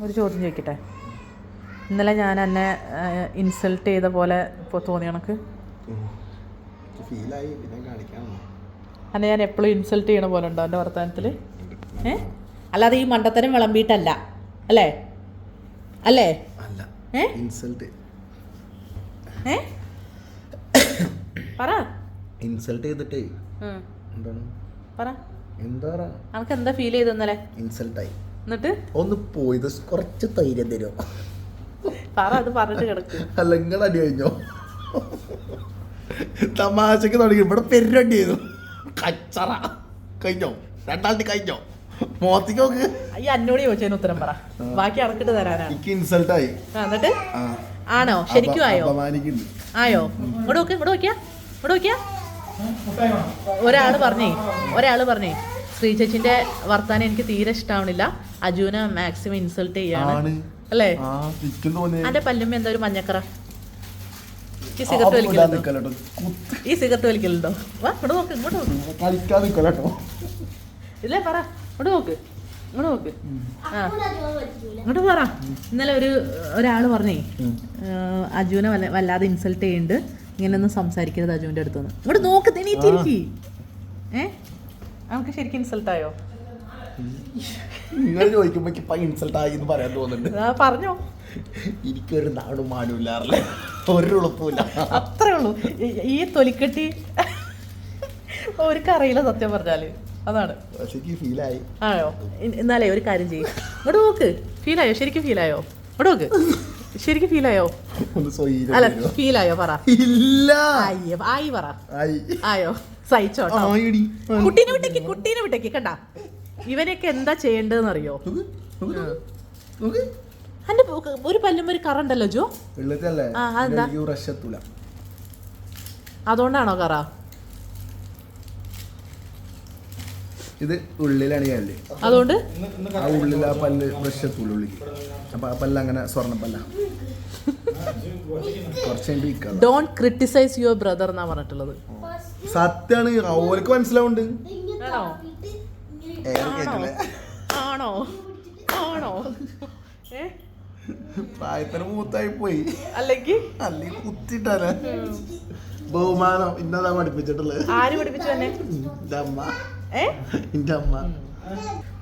ഒരു ചോദ്യം ചോദിക്കട്ടെ? ഇന്നലെ ഞാൻ എന്നെ ഇൻസൾട്ട് ചെയ്ത പോലെ ഇപ്പോൾ തോന്നി കണക്ക് അന്നെ ഞാൻ എപ്പോഴും ഇൻസൾട്ട് ചെയ്യണ പോലെ ഉണ്ടോ എന്റെ വർത്തമാനത്തിൽ ഏ? അല്ലാതെ ഈ മണ്ടത്തരം വിളമ്പിയിട്ടല്ല. അല്ലേ? അല്ലേ? ഏ? ഇൻസൾട്ട് ഏ? പറ. ഇൻസൾട്ട് ചെയ്തിട്ടേ എന്താണ്? പറ. എന്താ എന്താ ഫീൽ ചെയ്തു ഇന്നലെ? ഇൻസൾട്ടായി എന്നിട്ട്? ഒന്ന് പോയത് കുറച്ച് തൈര്യം തരും? പറ അത് പറഞ്ഞിട്ട് കിടക്കും. അല്ല നിങ്ങൾ അടി കഴിഞ്ഞോ? തമാശക്ക് തുടങ്ങി ഇവിടെ പെരുവണ്ടി ചെയ്തു കച്ചറ. കഴിഞ്ഞോ? രണ്ടാണ്ടി കഴിഞ്ഞോ? മോത്തിക്ക് നോക്ക്. അയ്യ അന്നോട് ചോദിച്ചതിന് ഉത്തരം പറ. ബാക്കി അടക്കിട്ട് തരാനാണ്. എനിക്ക് ഇൻസൾട്ടായി ആ, എന്നിട്ട്? ആണോ? ശരിക്കും ആയോ? ആയോ? ഇവിടെ നോക്ക് ഇവിടെ നോക്കിയാ. ഇവിടെ നോക്കിയാ. ഒരാൾ പറഞ്ഞേ ഒരാൾ പറഞ്ഞേ. ശ്രീ ചേച്ചിന്റെ വർത്താനം എനിക്ക് തീരെ ഇഷ്ടാവണില്ല. അജുവിനെ മാക്സിമം ഇൻസൾട്ട് ചെയ്യാണ്. അല്ലേ? തോന്നി അന്റെ പല്ലുമ്മ എന്താ ഒരു മഞ്ഞക്കറ? ഈ സിഗരറ്റ് വലിക്കലുണ്ടോ? ഈ സിഗരറ്റ് വലിക്കലുണ്ടോ? വാ ഇവിടെ നോക്ക് ഇങ്ങോട്ട് നോക്ക്. ഇല്ലേ പറ. ഇങ്ങോട്ട് നോക്ക്. ഇങ്ങോട്ട് നോക്ക്. ആ. ഇങ്ങോട്ട് പറ. ഇന്നലെ ഒരു ഒരാൾ പറഞ്ഞേ ഏഹ്, അജുവിനെ വല്ലാതെ ഇൻസൾട്ട് ചെയ്യുന്നുണ്ട് ഇങ്ങനെയൊന്നും സംസാരിക്കരുത് അജുവിന്റെ അടുത്തുനിന്ന് ഇങ്ങോട്ട് നോക്ക് നീറ്റിരിക്കി ഏ? നമുക്ക് ശരിക്കും ഇൻസൾട്ട് ആയോ? നിങ്ങൾ ചോദിക്കുമ്പോ ഇപ്പൊ ഇൻസൾട്ട് ആയി എന്ന് പറയാൻ തോന്നുന്നുണ്ട്. പറഞ്ഞോ. എനിക്കൊരു നാടും മാനുമില്ലാറില്ല ഒരു ഉളുപ്പില്ല അത്രേ ഉള്ളൂ. ഈ- തൊലിക്കെട്ടി അവർക്കറിയില്ല സത്യം പറഞ്ഞാൽ. അതാണ്. ശരിക്കും ഫീലായി ആയോ. ഇ- എന്നാലേ ഒരു കാര്യം ചെയ്യും. ഇങ്ങോട്ട് നോക്ക്. ഫീലായോ ശരിക്കും ഫീലായോ ഇങ്ങോട്ട് നോക്ക്. ശരിക്കും ഫീലായോ അല്ല ഫീൽ ഫീലായോ പറ. ഇല്ല. ആയി പറ. ആയി. ആയോ? സഹിച്ചോട്ടോ. കുട്ടീനെ വിട്ടേക്ക് കുട്ടീനെ വിട്ടേക്ക് കണ്ട? ഇവനെയൊക്കെ എന്താ ചെയ്യേണ്ടതെന്ന് അറിയോ. എന്റെ ഒരു പല്ലും ഒരു കറണ്ടല്ലോ ജോ? അതുകൊണ്ടാണോ കറ? ഇത് ഉള്ളിലാണ് ഞാനില്ലേ അതുകൊണ്ട്? ആ ഉള്ളിൽ ആ പല്ല് ബ്രഷ് എത്തൂല ഉള്ളിൽ അപ്പൊ ആ പല്ല് അങ്ങനെ സ്വർണ പല്ല ഡോണ്ട് ക്രിട്ടിസൈസ് യുവർ ബ്രദർ എന്നാ പറഞ്ഞിട്ടുള്ളത്. സത്യാണ് ഓർക്ക് മനസ്സിലാവുണ്ട് ആണോ? ആണോ? ഏ? പ്രായത്തിന് മൂത്തായി പോയി. അല്ലെങ്കിൽ അല്ലെങ്കിൽ കുത്തിട്ടാണ് ബഹുമാനം ഇന്നതാ പഠിപ്പിച്ചിട്ടുള്ളത് ആര് പഠിപ്പിച്ചു തന്നെ എന്റെ അമ്മ ഏ? എന്റെ അമ്മ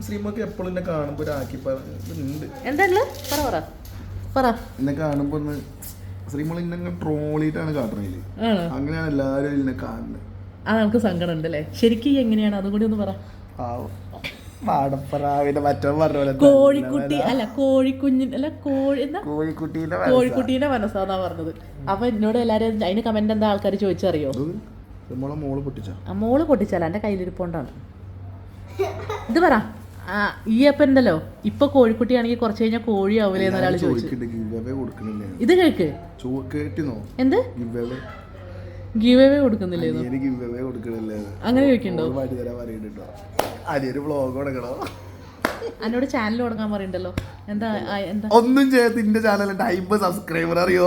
ശ്രീമക്ക് എപ്പോഴും എന്നെ കാണുമ്പോ ഒരു ആക്കി ഉണ്ട് എന്താ പറ പറ. പറ. എന്നെ കാണുമ്പോ ഒന്ന് ശ്രീമോൾ ഇന്നെ ട്രോളിയിട്ടാണ് കാട്ടണേൽ അങ്ങനെയാണ് എല്ലാരും എന്നെ കാണുന്നത്. ആ നമുക്ക് സങ്കടം ഉണ്ടല്ലേ ശരിക്കും എങ്ങനെയാണ്? അതും കൂടി ഒന്ന് പറ. പാവം. പാടപ്പറാവിന്റെ മറ്റോ പറഞ്ഞ പോലെ കോഴിക്കുട്ടി അല്ല കോഴിക്കുഞ്ഞിൻ അല്ല കോഴി എന്താ? കോഴിക്കുട്ടീന്റെ കോഴിക്കുട്ടീന്റെ മനസ്സാന്നാ പറഞ്ഞത്. അപ്പൊ എന്നോട് എല്ലാരും അതിന് കമന്റ് എന്താ ആൾക്കാർ ചോദിച്ചറിയോ? മോൾ പൊട്ടിച്ചാ? മോൾ പൊട്ടിച്ചാല എന്റെ കയ്യിലിരിപ്പോണ്ടാണ് ഇത് പറ. ആ ഈ അപ്പൊ ഉണ്ടല്ലോ ഇപ്പൊ കോഴിക്കുട്ടിയാണെങ്കിൽ കുറച്ച് കഴിഞ്ഞാൽ കോഴി ആവൂലേ എന്ന് ഒരാൾ ചോദിച്ചു ഇത് കേക്ക്? എന്ത്? ഗിവ് അവേ കൊടുക്കുന്നില്ലേ അങ്ങനെ ചോദിക്കണ്ടോ? ഒരു വ്ളോഗ് കൊടുക്കണോ എന്നോട് ചാനൽ തുടങ്ങാൻ പറയണ്ടല്ലോ. എന്താ എന്താ? ഒന്നും ചെയ്യാത്ത ഇന്റെ ചാനലുണ്ട് അമ്പത് സബ്സ്ക്രൈബർ അറിയോ?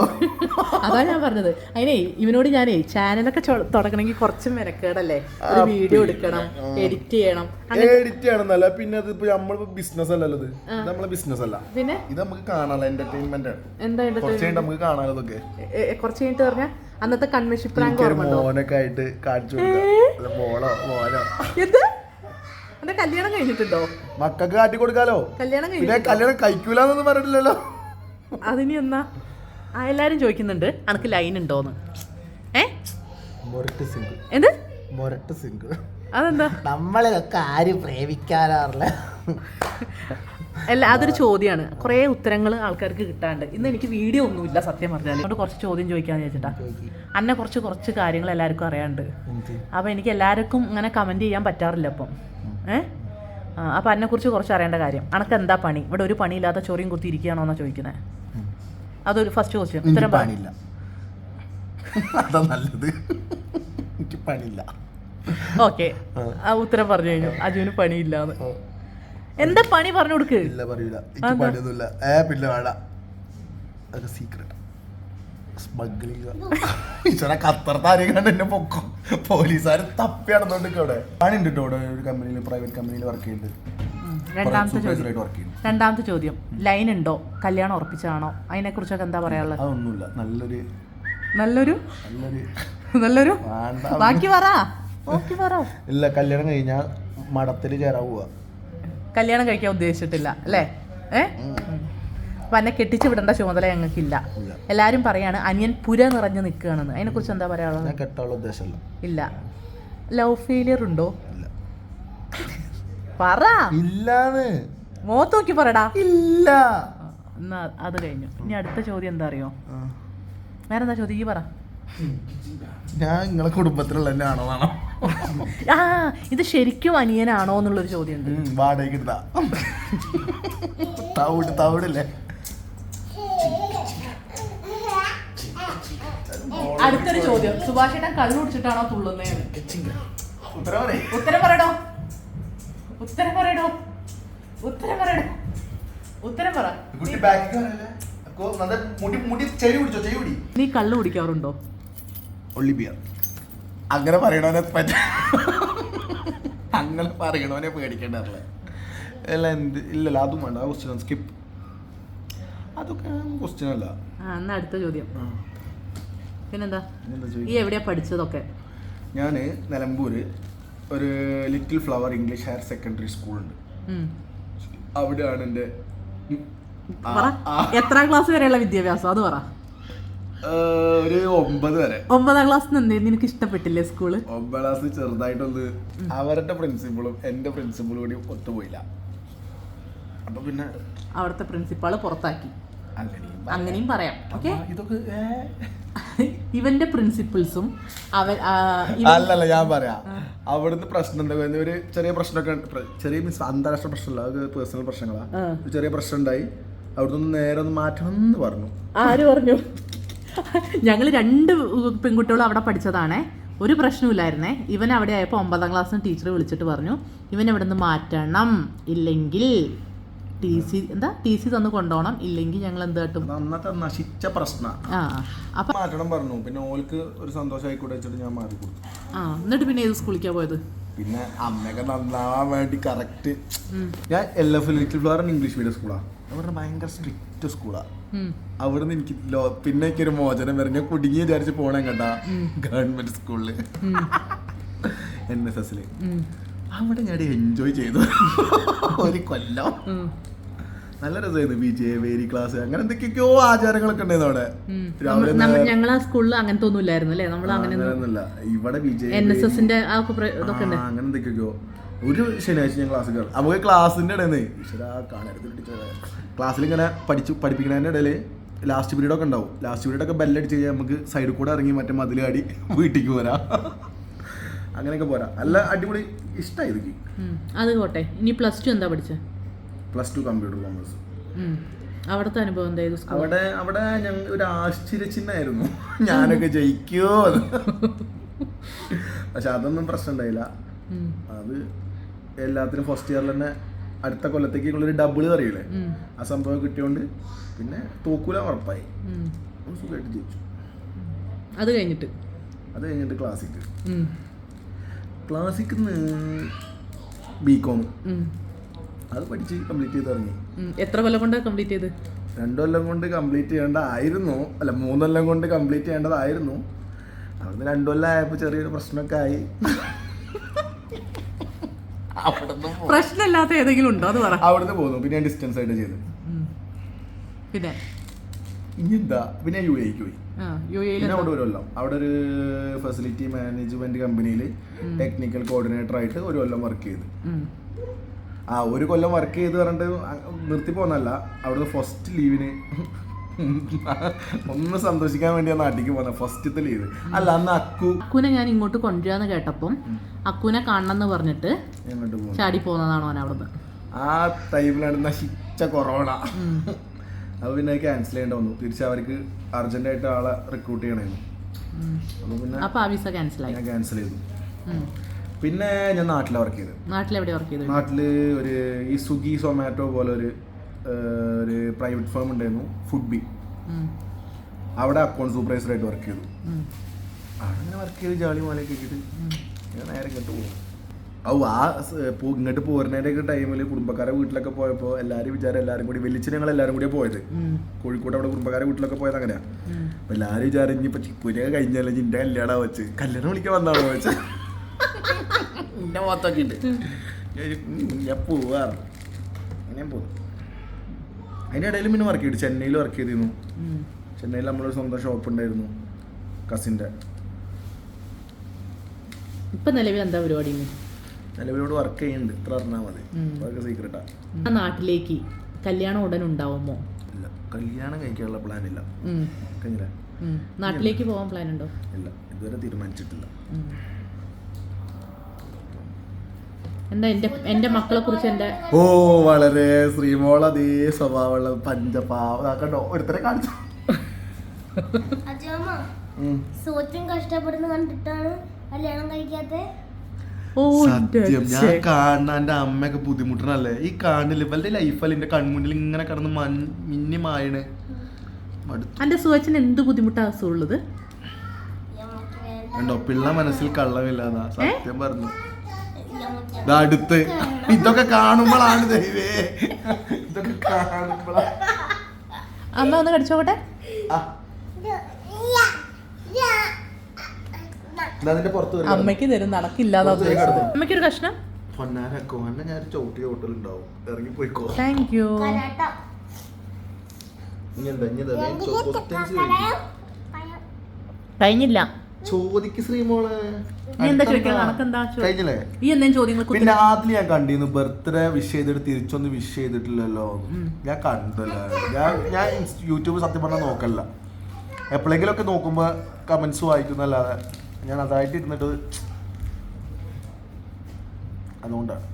അതാ ഞാൻ പറഞ്ഞത്. അതിനെ ഇവനോട് ഞാനേ ചാനലൊക്കെ തുടങ്ങണമെങ്കിൽ കുറച്ച് മെനക്കേടല്ലേ? ഒരു വീഡിയോ എടുക്കണം എഡിറ്റ് ചെയ്യണം എഡിറ്റ് ചെയ്യണമെന്നല്ല. പിന്നെ അത് ഇപ്പൊ നമ്മളിപ്പോ ബിസിനസ് അല്ലല്ലോ ഇത് നമ്മളെ ബിസിനസ് അല്ല. പിന്നെ? ഇത് നമുക്ക് കാണാനുള്ള എന്റർടൈൻമെന്റ് ആണ്. എന്താ കഴിഞ്ഞിട്ട് നമുക്ക് കാണാനുള്ള ഇതൊക്കെ. കുറച്ച് കഴിഞ്ഞിട്ട് പറഞ്ഞാൽ അന്നത്തെ കൺവെൻഷൻ പ്രാങ്ക് ഓർമ്മ മോനൊക്കെ ആയിട്ട് കാണിച്ചു കൊടുക്കാം. മോളോ മോനോ? എന്ത്? എന്റെ കല്യാണം കഴിഞ്ഞിട്ടുണ്ടോ? മക്കൾക്ക് കാട്ടി കൊടുക്കാലോ? കല്യാണം പിന്നെ കല്യാണം കഴിക്കൂലെന്നൊന്നും പറഞ്ഞിട്ടില്ലല്ലോ. അതിനി എന്നാ? ആ എല്ലാരും ചോദിക്കുന്നുണ്ട് അനക്ക് ലൈൻ ഉണ്ടോന്ന്. ഏ? മൊരട്ട് സിംഗിൾ എന്ത്? മൊരട്ട് സിംഗിൾ അതെന്താ? നമ്മളെയൊക്കെ ആര് പ്രേമിക്കാറില്ല അല്ല അതൊരു ചോദ്യമാണ് കുറേ ഉത്തരങ്ങൾ ആൾക്കാർക്ക് കിട്ടാണ്ട്. ഇന്ന് എനിക്ക് വീഡിയോ ഒന്നുമില്ല സത്യം പറഞ്ഞാൽ അതുകൊണ്ട് കുറച്ച് ചോദ്യം ചോദിക്കാന്ന് ചോദിച്ചിട്ടാ അന്നെ കുറച്ച് കുറച്ച് കാര്യങ്ങൾ എല്ലാവർക്കും അറിയാണ്ട്. അപ്പോൾ എനിക്ക് എല്ലാവർക്കും ഇങ്ങനെ കമന്റ് ചെയ്യാൻ പറ്റാറില്ല അപ്പം ഏ? ആ, അപ്പോൾ അതിനെക്കുറിച്ച് കുറച്ച് അറിയേണ്ട കാര്യം. അനക്ക് എന്താ പണി? ഇവിടെ ഒരു പണിയില്ലാത്ത ചൊറിയും കുത്തി ഇരിക്കുകയാണോ എന്നാ ചോദിക്കുന്നത് അതൊരു ഫസ്റ്റ് ക്വസ്റ്റ്യൻ ഇത്തരം ഉത്തരം. പണിയില്ല. അതാ നല്ലത്. എനിക്ക് പണിയില്ല. ഓക്കെ. ആ ഉത്തരം പറഞ്ഞു കഴിഞ്ഞു. അജുവിന് പണിയില്ല എന്താ പണി പറഞ്ഞു കൊടുക്ക്? ഇല്ല പറയൂല. പണിയൊന്നുമില്ല. ഏ പിന്നെ വേണ്ട. Secret smuggling. ഈശ്വര ഖത്തർത്താരെ കണ്ട് എന്നെ പൊക്കും. പോലീസുകാർ തപ്പി നടന്നോണ്ട് അവിടെ. പണി കേട്ടോ ഇവിടെ ഒരു കമ്പനിയിൽ പ്രൈവറ്റ് കമ്പനിയിൽ വർക്ക് ചെയ്യുന്നുണ്ട് രണ്ടാമത്തെ ചോദ്യം. രണ്ടാമത്തെ ചോദ്യം. ലൈൻ ഉണ്ടോ? കല്യാണം ഉറപ്പിച്ചതാണോ? അതിനെക്കുറിച്ചൊക്കെ എന്താ പറയാനുള്ളത്? അതൊന്നുമില്ല. നല്ലൊരു നല്ലൊരു? നല്ലൊരു ബാക്കി പറ. ബാക്കി പറ. ഇല്ല കല്യാണം കഴിഞ്ഞാൽ മഠത്തിൽ ചേരാൻ പോവാ. കല്യാണം കഴിക്കാൻ ഉദ്ദേശിച്ചിട്ടില്ല. അല്ലേ? ഏ? അപ്പൊ എന്നെ കെട്ടിച്ചു വിടേണ്ട ചുമതല ഞങ്ങൾക്കില്ല. എല്ലാവരും പറയാണ് അനിയൻ പുര നിറഞ്ഞു നിൽക്കുകയാണെന്ന്. അതിനെക്കുറിച്ച് എന്താ പറയാനുള്ളത്? കെട്ടാനുള്ള ഉദ്ദേശമല്ല. ഇല്ല. ലവ് ഫെയിലിയർ ഉണ്ടോ? പറ. ഇല്ലാന്ന്. മുഖത്ത് നോക്കി പറടാ. ഇല്ല. എന്നാ അത് കഴിഞ്ഞു. ഇനി അടുത്ത ചോദ്യം എന്താ അറിയോ? വേറെ എന്താ ചോദ്യം? ഈ പറ. ഞാൻ നിങ്ങളെ കുടുംബത്തിലുള്ള എന്നെ ആണോ ആ ഇത് ശരിക്കും അനിയനാണോ എന്നുള്ളൊരു ചോദ്യമുണ്ട്. വാടകയ്ക്ക് ഇടാ തവിട് തവിടില്ലേ? അടുത്തൊരു ചോദ്യം. സുഭാഷ് ഏട്ടൻ കള്ളു കുടിച്ചിട്ടാണോ തുള്ളുന്നത് ഉത്തരം പറയ്. ഉത്തരം പറയടോ. ഉത്തരം പറയടോ. ഉത്തരം പറയടോ. ഉത്തരം പറ. നീ കള്ളു കുടിക്കാറുണ്ടോ? ഒള്ളി ബിയർ അങ്ങനെ പറയണവനെ പറ്റ അങ്ങനെ പറയണവനെ പേടിക്കേണ്ടതല്ലേ. അല്ല എന്ത്? ഇല്ലല്ല അതും വേണ്ട. ക്വസ്റ്റ്യൻ സ്കിപ്പ് അതൊക്കെ ക്വസ്റ്റ്യൻ അല്ല. അടുത്ത ചോദ്യം. പിന്നെന്താ? ഈ എവിടെയാ പഠിച്ചതൊക്കെ? ഞാൻ നിലമ്പൂര് ഒരു Little Flower English higher secondary സ്കൂളുണ്ട്. അവിടെയാണ് എന്റെ എത്ര ക്ലാസ് വരെയുള്ള വിദ്യാഭ്യാസം? അത് പറ. ഒരു ഒമ്പത് വരെ. ഒമ്പതാം ക്ലാസ് നിനക്ക് ഇഷ്ടപ്പെട്ടില്ലേ സ്കൂൾ? ഒമ്പതാം ക്ലാസ് ചെറുതായിട്ടൊന്ന് അവരുടെ പ്രിൻസിപ്പളും എന്റെ പ്രിൻസിപ്പളും കൂടി ഒത്തുപോയില്ല. അപ്പൊ പിന്നെ അവിടുത്തെ പ്രിൻസിപ്പാൾ പുറത്താക്കി. അങ്ങനെയും പറയാം. ഓക്കെ? ഇതൊക്കെ? ഇവന്റെ പ്രിൻസിപ്പിൾസും അവൻ അല്ലല്ല ഞാൻ പറയാ. അവിടുന്ന് പ്രശ്നം എന്താ? ഒരു ചെറിയ പ്രശ്നമൊക്കെ ചെറിയ മീൻസ് അന്താരാഷ്ട്ര പ്രശ്നമല്ല അത് പേഴ്സണൽ പ്രശ്നങ്ങളാ. ചെറിയ പ്രശ്നം ഉണ്ടായി. അവിടുന്ന് നേരെ ഒന്ന് മാറ്റണം എന്ന് പറഞ്ഞു. ആര് പറഞ്ഞു? ഞങ്ങൾ രണ്ട് പെൺകുട്ടികളും അവിടെ പഠിച്ചതാണേ. ഒരു പ്രശ്നമില്ലായിരുന്നേ ഇവൻ അവിടെ ആയപ്പോൾ ഒമ്പതാം ക്ലാസ്സിന് ടീച്ചർ വിളിച്ചിട്ട് പറഞ്ഞു ഇവൻ ഇവിടെ നിന്ന് മാറ്റണം. ഇല്ലെങ്കിൽ ടി സി എന്താ? ടി സി തന്ന് കൊണ്ടുപോകണം ഇല്ലെങ്കിൽ ഞങ്ങൾ എന്ത് കാട്ടും? അന്നത്തെ നശിച്ച പ്രശ്ന. ആ അപ്പം മാറ്റണം പറഞ്ഞു. പിന്നെ ഓൾക്ക് ഒരു സന്തോഷമായിക്കൂടെ വെച്ചിട്ട് ഞാൻ മാറി കൊടുത്തു. ആ എന്നിട്ട് പിന്നെ ഏത് സ്കൂളിലേക്കാണ് പോയത്? പിന്നെ അമ്മയൊക്കെ നന്നാവാൻ വേണ്ടി കറക്റ്റ് ഞാൻ L F little flower English medium സ്കൂളാണ് അവിടെ ഭയങ്കര സ്ട്രിക്റ്റ് സ്കൂളാണ്. അവിടുന്ന് എനിക്ക് ലോ പിന്നെ എനിക്ക് ഒരു മോചനം വരും. ഞാൻ കുടുങ്ങി വിചാരിച്ച് പോണേ കേട്ടാ ഗവൺമെന്റ് സ്കൂളിൽ. എൻ എസ് എസിൽ അവിടെ ഞാൻ എൻജോയ് ചെയ്തു. ഒരു കൊല്ലം. നല്ല രസമായിരുന്നു ജെ വേരി ക്ലാസ്. അങ്ങനെ എന്തൊക്കെയൊക്കെയോ ആചാരങ്ങളൊക്കെ ഉണ്ടായിരുന്നു അവിടെ. ഉം. രാവിലെ നമ്മ- ഞങ്ങൾ ആ സ്കൂളിൽ അങ്ങനത്തെ ഒന്നും ഇല്ലായിരുന്നു അല്ലേ നമ്മൾ അങ്ങനെ ഇവിടെ എൻ എസ് എസിന്റെ എന്തൊക്കെയൊക്കെയോ. ഒരു ശനിയാഴ്ച ഞാൻ ക്ലാസ് കയറും നമുക്ക് ക്ലാസ്സിന്റെ ഇടയിൽ ഈശ്വരാ കാണരുത് ടീച്ചറെ ക്ലാസ്സിൽ ഇങ്ങനെ പഠിച്ചു പഠിപ്പിക്കുന്നതിന്റെ ഇടയിൽ ലാസ്റ്റ് പീരീഡ് ഒക്കെ ഉണ്ടാവും. ലാസ്റ്റ് പീരീഡ് ഒക്കെ ബെല്ലടിച്ച് കഴിഞ്ഞാൽ നമുക്ക് സൈഡിൽ കൂടെ ഇറങ്ങി മറ്റേ മതിലാടി വീട്ടിലേക്ക് പോരാ. അങ്ങനെയൊക്കെ പോരാ. നല്ല അടിപൊളി ഇഷ്ടമായി അത് പോട്ടെ. ഇനി പ്ലസ് ടു എന്താ പഠിച്ചത് പ്ലസ് ടു കമ്പ്യൂട്ടർ കോമേഴ്സ്. അവിടുത്തെ അനുഭവം അവിടെ അവിടെ ഞങ്ങൾ ഒരു ആശ്ചര്യചിഹ്നമായിരുന്നു ഞാനൊക്കെ ജയിക്കുമോ എന്ന്. പക്ഷെ അതൊന്നും പ്രശ്നം ഉണ്ടായില്ല. അത് എല്ലാത്തിനും ഫസ്റ്റ് ഇയറിൽ തന്നെ അടുത്ത കൊല്ലത്തേക്കുള്ളൊരു ഡബിൾ അറിയില്ലേ. ആ സംഭവം കിട്ടിയോണ്ട് പിന്നെ തോക്കൂല ഉറപ്പായി. സുഖമായിട്ട് ജയിച്ചു അത് കഴിഞ്ഞിട്ട് അത് കഴിഞ്ഞിട്ട് ക്ലാസ്സിക്ക് ക്ലാസ്സിക്ക് ബി കോം. അത് പഠിച്ച് കംപ്ലീറ്റ് ചെയ്ത് ഇറങ്ങി എത്ര കൊല്ലം കൊണ്ട് കംപ്ലീറ്റ് ചെയ്ത്? രണ്ടു കൊല്ലം കൊണ്ട് കംപ്ലീറ്റ് ചെയ്യേണ്ടതായിരുന്നു. അല്ല മൂന്നൊല്ലം കൊണ്ട് കംപ്ലീറ്റ് ചെയ്യേണ്ടതായിരുന്നു. അവിടുന്ന് രണ്ടു കൊല്ലം ആയപ്പോൾ ചെറിയൊരു പ്രശ്നമൊക്കെ ആയി. പ്രശ്നമില്ലാത്ത ഏതെങ്കിലും ഉണ്ടോ? അത് പറ. അവിടുന്ന് പോന്നു. പിന്നെ ഞാൻ ഡിസ്റ്റൻസ് ആയിട്ട് ചെയ്തു. പിന്നെ? ഇനി എന്താ? പിന്നെ യു എക്ക് പോയി. ആ യു എയിൽ പിന്നെ അവിടെ ഒരു കൊല്ലം അവിടെ ഒരു ഫെസിലിറ്റി മാനേജ്മെന്റ് കമ്പനിയിൽ ടെക്നിക്കൽ കോർഡിനേറ്റർ ആയിട്ട് ഒരു കൊല്ലം വർക്ക് ചെയ്തു. ആ ഒരു കൊല്ലം വർക്ക് ചെയ്ത് പറഞ്ഞിട്ട് നിർത്തി പോന്നല്ല അവിടുന്ന് ഫസ്റ്റ് ലീവിന് ഒന്ന് സന്തോഷിക്കാൻ വേണ്ടി നാട്ടിലേക്ക് പോകുന്ന ഫസ്റ്റത്തെ ലീവ് അല്ല അന്ന് അക്കു അക്കുനെ ഞാൻ ഇങ്ങോട്ട് കൊണ്ടുവരാന്ന് കേട്ടപ്പം അക്കുനെ കാണണം എന്ന് പറഞ്ഞിട്ട് ചാടി പോകുന്നതാണ് അവൻ അവിടുന്ന്. ആ ടൈമിലാണ് നശിച്ച കൊറോണ. അത് പിന്നെ ക്യാൻസൽ ചെയ്യേണ്ട വന്നു. തിരിച്ച് അവർക്ക് അർജന്റായിട്ട് ആളെ റിക്രൂട്ട് ചെയ്യണമായിരുന്നു. പിന്നെ അപ്പൊ ആ വിസ ക്യാൻസലായി ഞാൻ ക്യാൻസൽ ചെയ്തു. പിന്നെ ഞാൻ നാട്ടിലെ വർക്ക് ചെയ്തത്. നാട്ടിലെവിടെ വർക്ക് ചെയ്തു നാട്ടിൽ ഒരു ഈ സ്വിഗ്ഗി സൊമാറ്റോ പോലെ ഒരു ഒരു പ്രൈവറ്റ് ഫേം ഉണ്ടായിരുന്നു ഫുഡ് ബി അവിടെ അക്കൗണ്ട് സൂപ്പർവൈസർ ആയിട്ട് വർക്ക് ചെയ്തു. അങ്ങനെ വർക്ക് ചെയ്ത് ജാളി മാലയൊക്കെ ഇട്ടിട്ട് ഞാൻ നേരെ ഇങ്ങോട്ട് പോകും ഔ ആ ഇങ്ങോട്ട് പോരുന്നതിന്റെ ടൈമിൽ കുടുംബക്കാരെ വീട്ടിലൊക്കെ പോയപ്പോ എല്ലാരും വിചാരം എല്ലാരും കൂടി വലിച്ച് ഞങ്ങൾ എല്ലാരും കൂടി പോയത്. കോഴിക്കോട് അവിടെ കുടുംബക്കാരെ വീട്ടിലൊക്കെ പോയത് അങ്ങനെയാ. ഉം. അപ്പൊ എല്ലാരും വിചാരം ഇനിയിപ്പൊ ചിപ്പൂരൊക്കെ കഴിഞ്ഞാലും നിന്റെ കല്യാണം വെച്ച്. കല്യാണം വിളിക്കാൻ വന്നാണോ വെച്ച്? എന്റെ മുഖത്തൊക്കെ ഉണ്ട് ഞാൻ പോവാറ് അങ്ങനെ പോകും അതിന്റെ ഇടയിൽ പിന്നെ വർക്ക് ചെയ്തു. ചെന്നൈയിൽ വർക്ക് ചെയ്തിരുന്നു. ചെന്നൈയിൽ നമ്മളൊരു സ്വന്തം ഷോപ്പ് ഉണ്ടായിരുന്നു. കസിന്റെ. ഇപ്പൊ നിലവിൽ എന്താ പരിപാടി? നിലവിലോട് വർക്ക് ചെയ്യുന്നുണ്ട്. ഇത്ര അറിഞ്ഞാൽ മതി. അതൊക്കെ സീക്രട്ടാ നാട്ടിലേക്ക് കല്യാണം ഉടൻ ഉണ്ടാവുമോ? ഇല്ല. കല്യാണം കഴിക്കാനുള്ള പ്ലാൻ ഇല്ല. കഴിഞ്ഞില്ല നാട്ടിലേക്ക് പോകാൻ പ്ലാൻ ഉണ്ടോ? ഇല്ല. ഇതുവരെ തീരുമാനിച്ചിട്ടില്ല. എന്താ എന്റെ എന്റെ മക്കളെ കുറിച്ച് എന്റെ ഓ വളരെ ശ്രീമോൾ അതേ സ്വഭാവമുള്ള പഞ്ചപാവ. കണ്ടോ? ഒരുത്തരെ കാണിച്ചു. സോറ്റും കഷ്ടപ്പെടുന്ന കണ്ടിട്ടാണ് കല്യാണം കഴിക്കാത്ത? ഓ സത്യം. ഞാൻ കാണുന്ന എന്റെ അമ്മയൊക്കെ ബുദ്ധിമുട്ടണല്ലേ? ഈ കാണില്ല ഇവളുടെ ലൈഫല്ല എന്റെ കൺമുന്നിൽ ഇങ്ങനെ കിടന്ന് മൺ മിന്നി മായണ്? മടുത്തു. എന്റെ സുവച്ചന് എന്ത് ബുദ്ധിമുട്ടാ അസുഖമുള്ളത് കണ്ടോ? പിള്ള മനസ്സിൽ കള്ളമില്ലാതാ. സത്യം പറഞ്ഞു. അടുത്ത്. ഇതൊക്കെ കാണുമ്പോഴാണ് ദൈവേ. ഇതൊക്കെ കാണുമ്പോഴാണ് അമ്മ ഒന്ന് കടിച്ചോട്ടെ ആ, ദാ അതിന്റെ പുറത്ത് അമ്മയ്ക്ക് തരും നടക്കില്ലാതാ. അമ്മയ്ക്കൊരു കഷ്ണം? പൊന്നാരക്കോ എന്നെ ഞാൻ ഇറങ്ങി പോയിക്കോ താങ്ക് യു കഴിഞ്ഞില്ല. ചോദിക്ക് ശ്രീമോളെ. കഴിഞ്ഞില്ലേ? പിന്നെ ആദ്യം ഞാൻ കണ്ടിരുന്നു ബർത്ത്ഡേ വിഷ് ചെയ്തിട്ട് തിരിച്ചൊന്നും വിഷ് ചെയ്തിട്ടില്ലല്ലോ. ഞാൻ കണ്ടല്ലോ ഞാൻ ഞാൻ യൂട്യൂബ് സത്യം പറഞ്ഞാൽ നോക്കല്ല എപ്പോഴെങ്കിലും ഒക്കെ നോക്കുമ്പോ കമന്റ്സ് വായിക്കുന്നല്ലാതെ ഞാൻ അതായിട്ട് ഇരുന്നിട്ട് അതുകൊണ്ടാണ്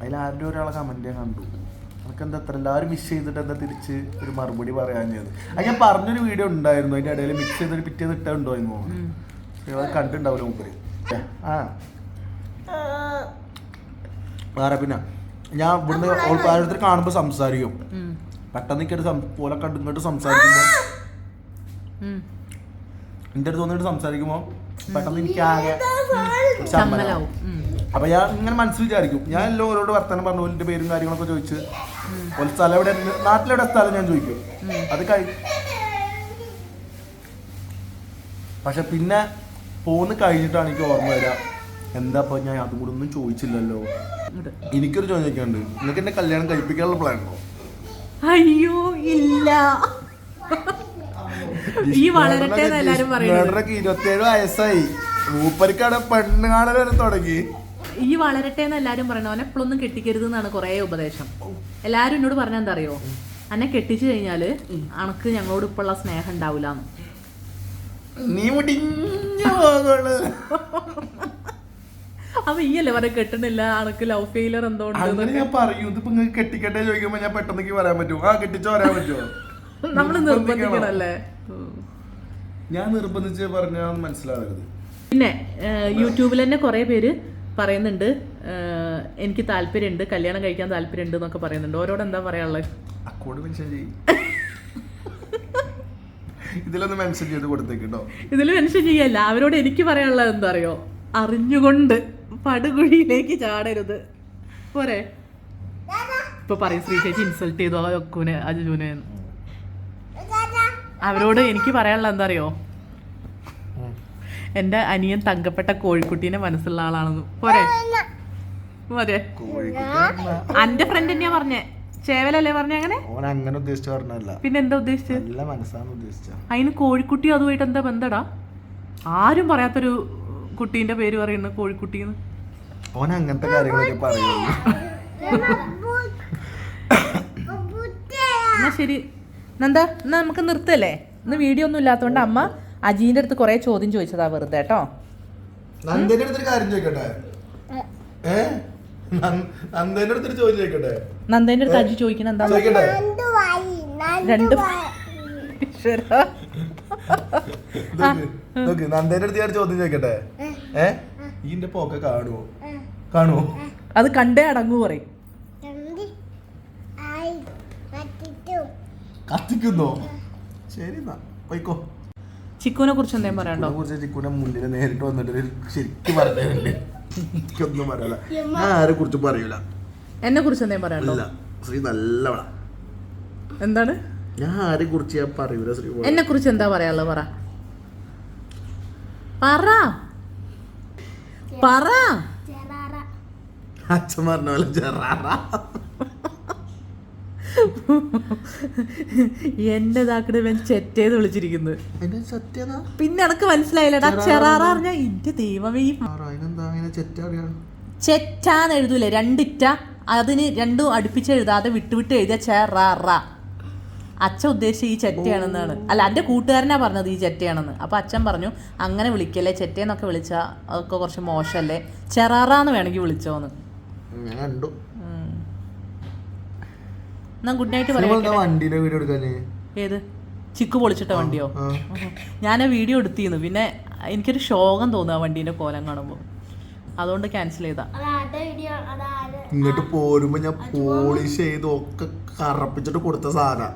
അതിൽ ആരുടെ ഒരാളെ കമന്റ് ഞാൻ കണ്ടു. നമുക്ക് എന്താ അത്ര എല്ലാവരും മിസ് ചെയ്തിട്ട് എന്താ തിരിച്ച് ഒരു മറുപടി പറയാൻ ചെയ്തത് അത് ഞാൻ പറഞ്ഞൊരു വീഡിയോ ഉണ്ടായിരുന്നു. അതിന്റെ ഇടയിൽ മിക്സ് ചെയ്തൊരു പിറ്റേന്ന് ഇട്ടുണ്ടോ എന്ന് തോന്നുന്നു. അത് കണ്ടിട്ടുണ്ടാവില്ല മുമ്പ് ആ. വേറെ പിന്നെ ഞാൻ ഇവിടുന്ന് ഓരോരുത്തർ കാണുമ്പോൾ സംസാരിക്കും. പെട്ടെന്ന് പോലെ കണ്ടു ഇങ്ങോട്ട് സംസാരിക്കുമ്പോൾ എന്റെ എന്റെ അടുത്ത് വന്നിട്ട് സംസാരിക്കുമ്പോൾ പെട്ടെന്ന് എനിക്ക് ആകെ. അപ്പൊ ഞാൻ ഇങ്ങനെ മനസ്സിൽ വിചാരിക്കും. ഞാൻ എല്ലാം ഓരോട് വർത്തമാനം പറഞ്ഞു ഓലിന്റെ പേരും കാര്യങ്ങളൊക്കെ ചോദിച്ച് ഒരു സ്ഥലം എവിടെ നാട്ടിലെവിടെ സ്ഥലം ഞാൻ ചോദിക്കും. അത് കഴി പക്ഷെ പിന്നെ പോന്ന് കഴിഞ്ഞിട്ടാണ് എനിക്ക് ഓർമ്മ വരിക. എന്താ ഇപ്പൊ ഞാൻ അതും കൂടെ ഒന്നും ചോദിച്ചില്ലല്ലോ. എനിക്കൊരു ചോദിക്കാനുണ്ട്. നിങ്ങൾക്ക് എന്നെ കല്യാണം കഴിപ്പിക്കാനുള്ള പ്ലാൻ ഉണ്ടോ? അയ്യോ ഇല്ല. ഈ വളരട്ടെ എന്ന് എല്ലാരും പറയുന്നത്. ജിഷ്ണുവേട്ടനൊക്കെ ഇരുപത്തിയേഴ് വയസ്സായി. മൂപ്പരിക്കാണ് പെണ്ണ് കാണൽ വരെ തുടങ്ങി. ഈ വളരട്ടെ എന്ന് എല്ലാരും പറയണോ അവനെ എപ്പോഴൊന്നും കെട്ടിക്കരുത് എന്നാണ് കുറേ ഉപദേശം. എല്ലാരും എന്നോട് പറഞ്ഞെന്താ അറിയോ? അന്നെ കെട്ടിച്ചു കഴിഞ്ഞാൽ അനക്ക് ഞങ്ങളോട് ഇപ്പോഴുള്ള സ്നേഹം ഉണ്ടാവില്ല നീ മുടിഞ്ഞു പോകൾ അപ്പൊ ഈ അല്ലേ പറയാ കെട്ടണില്ല അനക്ക് ലവ് ഫെയിലർ എന്തോണ്ട് അങ്ങനെ ഞാൻ പറയൂ. ഇതിപ്പോ നിങ്ങൾക്ക് കെട്ടിക്കട്ടെ ചോദിക്കുമ്പോ ഞാൻ പെട്ടെന്ന് പറയാൻ പറ്റുമോ? ആ കെട്ടിച്ചോ പറയാൻ പറ്റുമോ? നമ്മൾ നിർബന്ധിക്കണല്ലേ? ഞാൻ നിർബന്ധിച്ച് പറഞ്ഞാൽ മനസ്സിലാവരുത്. പിന്നെ യൂട്യൂബിൽ തന്നെ കുറേ പേര് പറയുന്നുണ്ട്. എനിക്ക് താല്പര്യമുണ്ട് കല്യാണം കഴിക്കാൻ താല്പര്യമുണ്ട് എന്നൊക്കെ പറയുന്നുണ്ട്. ഓരോട് എന്താ പറയാനുള്ളത് അക്കോട് മെൻഷൻ ചെയ്യും ഇതിലൊന്ന് മെൻഷൻ ചെയ്ത് കൊടുത്തേക്കിട്ടോ ഇതിൽ മെൻഷൻ ചെയ്യല്ല. അവരോട് എനിക്ക് പറയാനുള്ളത് എന്താ അറിയോ അറിഞ്ഞുകൊണ്ട് പടുകുഴിയിലേക്ക് ചാടരുത്. പോരെ. ഇപ്പൊ പറയും ശ്രീ ചേച്ചി ഇൻസൾട്ട് ചെയ്തു ആ ഒക്കുനെ അജുനെ അവരോട് എനിക്ക് പറയാനുള്ളത് എന്താ അറിയോ എന്റെ അനിയൻ തങ്കപ്പെട്ട കോഴിക്കുട്ടീനെ മനസ്സുള്ള ആളാണെന്ന്. പോരെ. പോരെ അന്റെ ഫ്രണ്ട് തന്നെയാ പറഞ്ഞേ. ചേവലല്ലേ പറഞ്ഞ അങ്ങനെ? ഓൻ അങ്ങനെ ഉദ്ദേശിച്ചു പറഞ്ഞല്ല പിന്നെ എന്താ ഉദ്ദേശിച്ചത്? നല്ല മനസ്സാണ് ഉദ്ദേശിച്ച. അതിന് കോഴിക്കുട്ടി അതുമായിട്ട് എന്താ ബന്ധടാ? ആരും പറയാത്തൊരു കുട്ടീന്റെ പേര് പറയുന്നത് കോഴിക്കുട്ടിന്ന്. ഓൻ അങ്ങനത്തെ കാര്യങ്ങളൊക്കെ പറയുന്നു എന്നാ ശരി. എന്താ എന്നാ നമുക്ക് നിർത്തല്ലേ? ഇന്ന് വീഡിയോ ഒന്നും ഇല്ലാത്തതുകൊണ്ട് അമ്മ അജീന്റെ അടുത്ത് കൊറേ ചോദ്യം ചോദിച്ചതാ വെറുതെ കേട്ടോ. നന്ദിന്റെ അടുത്തൊരു കാര്യം ചോദിക്കട്ടെ? ഏ? നന്ദ- നന്ദന്റെ അടുത്തൊരു ചോദ്യം ചോദിക്കട്ടെ? നന്ദേന്റെ അടുത്ത് അജി ചോദിക്കണം. എന്താ? ചോദിക്കട്ടെ? രണ്ട്. നോക്ക്, നന്ദന്റെ അടുത്ത് ഞാൻ ചോദ്യം ചോദിക്കട്ടെ? ഏ ഈന്റെ പോക്ക കാണുവോ? കാണുവോ? അത് കണ്ടേ അടങ്ങൂ പറയും. കത്തിക്കുന്നോ? ശരി എന്നാ പോയിക്കോ. ചിക്കുനെ കുറിച്ച് എന്തേലും പറയാണ്ടോ കുറിച്ച് ചിക്കുനെ മുന്നിൽ നേരിട്ട് വന്നിട്ട് ശരിക്കും പറഞ്ഞിട്ടുണ്ട് എനിക്കൊന്നും പറയല ഞാൻ ആരെ കുറിച്ച് പറയൂല. എന്നെ കുറിച്ച് എന്തെങ്കിലും പറയാനുണ്ടോ? ഇല്ല. ശ്രീ നല്ലവള. എന്താണ്? ഞാൻ ആരെ കുറിച്ച് ഞാൻ പറയൂല ശ്രീ എന്നെ കുറിച്ച് എന്താ പറയാനുള്ളത് പറ. പറ. പറ. അച്ഛൻ പറഞ്ഞ പോലെ ചെറാറ എന്റെ ഇതാക്കണ ഞാൻ ചെറ്റേന്ന് വിളിച്ചിരിക്കുന്നത് പിന്നെ എനക്ക് മനസ്സിലായില്ലടാ. ചെറാറ പറഞ്ഞ എന്റെ ദൈവമേ ചെറ്റാന്ന് എഴുതൂലേ? രണ്ടിറ്റ അതിന് രണ്ടും അടുപ്പിച്ച് എഴുതാതെ വിട്ടുവിട്ട് എഴുതിയ ചെറാറ. അച്ഛൻ ഉദ്ദേശിച്ച ഈ ചെറ്റയാണെന്നാണ്. അല്ല എന്റെ കൂട്ടുകാരനാ പറഞ്ഞത് ഈ ചെറ്റയാണെന്ന്. അപ്പൊ അച്ഛൻ പറഞ്ഞു അങ്ങനെ വിളിക്കല്ലേ? ചെറ്റയെന്നൊക്കെ വിളിച്ചാൽ അതൊക്കെ കുറച്ച് മോശമല്ലേ ചെറാറാന്ന് വേണമെങ്കിൽ വിളിച്ചോന്ന്. എന്നാ ഗുഡ് നൈറ്റ് പറയാം ഏത്? ചിക്ക് പൊളിച്ചിട്ട വണ്ടിയോ? ഞാൻ ആ വീഡിയോ എടുത്തിരുന്നു പിന്നെ എനിക്കൊരു ശോകം തോന്നുക ആ വണ്ടീന്റെ കോലം കാണുമ്പോൾ അതുകൊണ്ട് ക്യാൻസൽ ചെയ്താ. ഇങ്ങോട്ട് പോരുമ്പോ ഞാൻ പോളിഷ് ചെയ്ത് ഒക്കെ കറപ്പിച്ചിട്ട് കൊടുത്ത സാധനം.